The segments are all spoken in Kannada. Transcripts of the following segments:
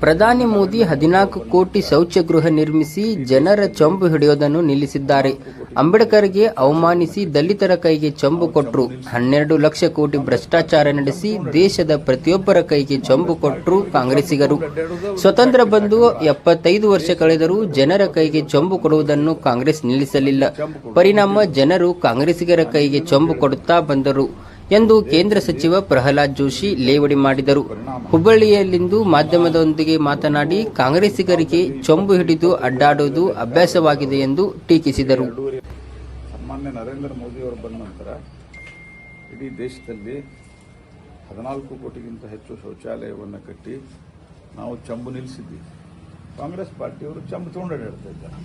ಪ್ರಧಾನಿ ಮೋದಿ ಹದಿನಾಲ್ಕು ಕೋಟಿ ಶೌಚಗೃಹ ನಿರ್ಮಿಸಿ ಜನರ ಚಂಬು ಹಿಡಿಯೋದನ್ನು ನಿಲ್ಲಿಸಿದ್ದಾರೆ. ಅಂಬೇಡ್ಕರ್ಗೆ ಅವಮಾನಿಸಿ ದಲಿತರ ಕೈಗೆ ಚಂಬು ಕೊಟ್ಟರು ಹನ್ನೆರಡು ಲಕ್ಷ ಕೋಟಿ ಭ್ರಷ್ಟಾಚಾರ ನಡೆಸಿ ದೇಶದ ಪ್ರತಿಯೊಬ್ಬರ ಕೈಗೆ ಚಂಬು ಕೊಟ್ಟರು ಕಾಂಗ್ರೆಸ್ಸಿಗರು. ಸ್ವತಂತ್ರ ಬಂದು ಎಪ್ಪತ್ತೈದು ವರ್ಷ ಕಳೆದರೂ ಜನರ ಕೈಗೆ ಚಂಬು ಕೊಡುವುದನ್ನು ಕಾಂಗ್ರೆಸ್ ನಿಲ್ಲಿಸಲಿಲ್ಲ. ಪರಿಣಾಮ ಜನರು ಕಾಂಗ್ರೆಸ್ಸಿಗರ ಕೈಗೆ ಚಂಬು ಕೊಡುತ್ತಾ ಬಂದರು. ಎಂದು ಕೇಂದ್ರ ಸಚಿವ ಪ್ರಹ್ಲಾದ್ ಜೋಶಿ ಲೇವಡಿ ಮಾಡಿದರು. ಹುಬ್ಬಳ್ಳಿಯಲ್ಲಿಂದು ಮಾಧ್ಯಮದೊಂದಿಗೆ ಮಾತನಾಡಿ ಕಾಂಗ್ರೆಸ್ಸಿಗರಿಗೆ ಚೊಂಬು ಹಿಡಿದು ಅಡ್ಡಾಡುವುದು ಅಭ್ಯಾಸವಾಗಿದೆ ಎಂದು ಟೀಕಿಸಿದರು. ಸನ್ಮಾನ್ಯ ನರೇಂದ್ರ ಮೋದಿ ಅವರು ಬಂದ ನಂತರ ಇಡೀ ದೇಶದಲ್ಲಿ ಹದಿನಾಲ್ಕು ಕೋಟಿಗಿಂತ ಹೆಚ್ಚು ಶೌಚಾಲಯವನ್ನು ಕಟ್ಟಿ ನಾವು ಚಂಬು ನಿಲ್ಲಿಸಿದ್ವಿ. ಕಾಂಗ್ರೆಸ್ ಪಾರ್ಟಿಯವರು ಚಂಬು ತಗೊಂಡು ಅಡ್ಡಾಡ್ತಾ ಇದ್ದಾರೆ.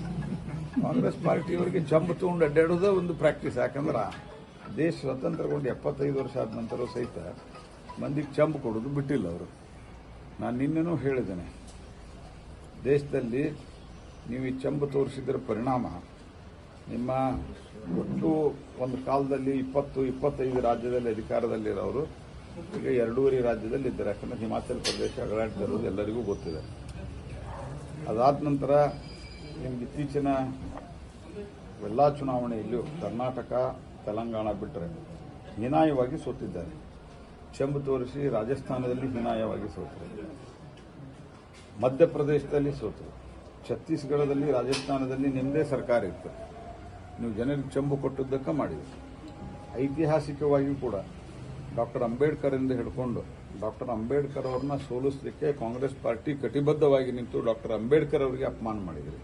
ಕಾಂಗ್ರೆಸ್ ಪಾರ್ಟಿಯವರಿಗೆ ಚಂಬು ತಗೊಂಡು ಅಡ್ಡಾಡೋದೇ ಒಂದು ಪ್ರಾಕ್ಟೀಸ್ ಯಾಕಂದ್ರೆ ದೇಶ ಸ್ವತಂತ್ರಗೊಂಡು ಎಪ್ಪತ್ತೈದು ವರ್ಷ ಆದ ನಂತರ ಸಹಿತ ಮಂದಿಗೆ ಚಂಬು ಕೊಡೋದು ಬಿಟ್ಟಿಲ್ಲ ಅವರು. ನಾನು ನಿನ್ನೆನೂ ಹೇಳಿದ್ದೇನೆ. ದೇಶದಲ್ಲಿ ನೀವು ಈ ಚಂಬು ತೋರಿಸಿದ್ರ ಪರಿಣಾಮ. ನಿಮ್ಮ ಒಟ್ಟು ಒಂದು ಕಾಲದಲ್ಲಿ ಇಪ್ಪತ್ತು, ಇಪ್ಪತ್ತೈದು ರಾಜ್ಯದಲ್ಲಿ ಅಧಿಕಾರದಲ್ಲಿರೋರು ಈಗ ಎರಡೂವರೆ ರಾಜ್ಯದಲ್ಲಿ ಇದ್ದಾರೆ. ಯಾಕಂದ್ರೆ ಹಿಮಾಚಲ ಪ್ರದೇಶ ಅಗಳಾಡ್ತಿರೋದು ಎಲ್ಲರಿಗೂ ಗೊತ್ತಿದೆ. ಅದಾದ ನಂತರ ನಿಮ್ಗೆ ಇತ್ತೀಚಿನ ಎಲ್ಲ ಚುನಾವಣೆಯಲ್ಲೂ ಕರ್ನಾಟಕ ತೆಲಂಗಾಣ ಬಿಟ್ಟರೆ ಹೀನಾಯವಾಗಿ ಸೋತಿದ್ದಾರೆ. ಚೆಂಬು ತೋರಿಸಿ ರಾಜಸ್ಥಾನದಲ್ಲಿ ಹೀನಾಯವಾಗಿ ಸೋತರು. ಮಧ್ಯಪ್ರದೇಶದಲ್ಲಿ ಸೋತರು. ಛತ್ತೀಸ್ಗಢದಲ್ಲಿ, ರಾಜಸ್ಥಾನದಲ್ಲಿ ನಿಮ್ಮದೇ ಸರ್ಕಾರ ಇತ್ತು. ನೀವು ಜನರಿಗೆ ಚೆಂಬು ಕೊಟ್ಟಿದ್ದಕ್ಕೆ ಮಾಡಿದ್ರಿ. ಐತಿಹಾಸಿಕವಾಗಿಯೂ ಕೂಡ ಡಾಕ್ಟರ್ ಅಂಬೇಡ್ಕರ್ ಎಂದು ಹಿಡ್ಕೊಂಡು ಡಾಕ್ಟರ್ ಅಂಬೇಡ್ಕರ್ ಅವ್ರನ್ನ ಸೋಲಿಸಲಿಕ್ಕೆ ಕಾಂಗ್ರೆಸ್ ಪಾರ್ಟಿ ಕಟಿಬದ್ಧವಾಗಿ ನಿಂತು ಡಾಕ್ಟರ್ ಅಂಬೇಡ್ಕರ್ ಅವರಿಗೆ ಅಪಮಾನ ಮಾಡಿದ್ರಿ.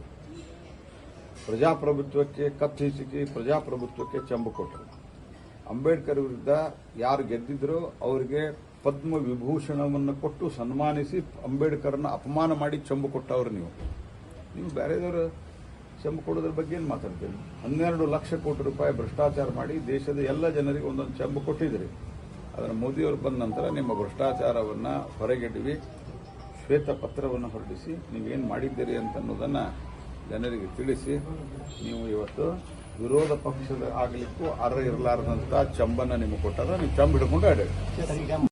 ಪ್ರಜಾಪ್ರಭುತ್ವಕ್ಕೆ ಕತ್ತು ಹಿಸುಕಿ ಪ್ರಜಾಪ್ರಭುತ್ವಕ್ಕೆ ಚೆಂಬು ಕೊಟ್ಟರು. ಅಂಬೇಡ್ಕರ್ ವಿರುದ್ಧ ಯಾರು ಗೆದ್ದಿದ್ರೋ ಅವರಿಗೆ ಪದ್ಮ ವಿಭೂಷಣವನ್ನು ಕೊಟ್ಟು ಸನ್ಮಾನಿಸಿ ಅಂಬೇಡ್ಕರ್ನ ಅಪಮಾನ ಮಾಡಿ ಚೆಂಬು ಕೊಟ್ಟವರು ನೀವು. ನೀವು ಬೇರೆದವರು ಚೆಂಬು ಕೊಡೋದ್ರ ಬಗ್ಗೆ ಏನು ಮಾತಾಡ್ತೀರಿ? ಹನ್ನೆರಡು ಲಕ್ಷ ಕೋಟಿ ರೂಪಾಯಿ ಭ್ರಷ್ಟಾಚಾರ ಮಾಡಿ ದೇಶದ ಎಲ್ಲ ಜನರಿಗೆ ಒಂದೊಂದು ಚೆಂಬು ಕೊಟ್ಟಿದ್ರಿ ಅದನ್ನು ಮೋದಿಯವರು ಬಂದ ನಂತರ ನಿಮ್ಮ ಭ್ರಷ್ಟಾಚಾರವನ್ನು ಹೊರಗೆಡವಿ ಶ್ವೇತ ಪತ್ರವನ್ನು ಹೊರಡಿಸಿ ನೀವೇನು ಮಾಡಿದ್ದೀರಿ ಅಂತ ಅನ್ನೋದನ್ನು ಜನರಿಗೆ ತಿಳಿಸಿ, ನೀವು ಇವತ್ತು ವಿರೋಧ ಪಕ್ಷದ ಆಗಲಿಕ್ಕೂ ಅರ್ಹ ಇರಲಾರದಂಥ ಚಂಬನ್ನ ನಿಮಗೆ ಕೊಟ್ಟಾಗ ನೀವು ಚಂಬ್ ಹಿಡ್ಕೊಂಡು ಆಡಾಡಿ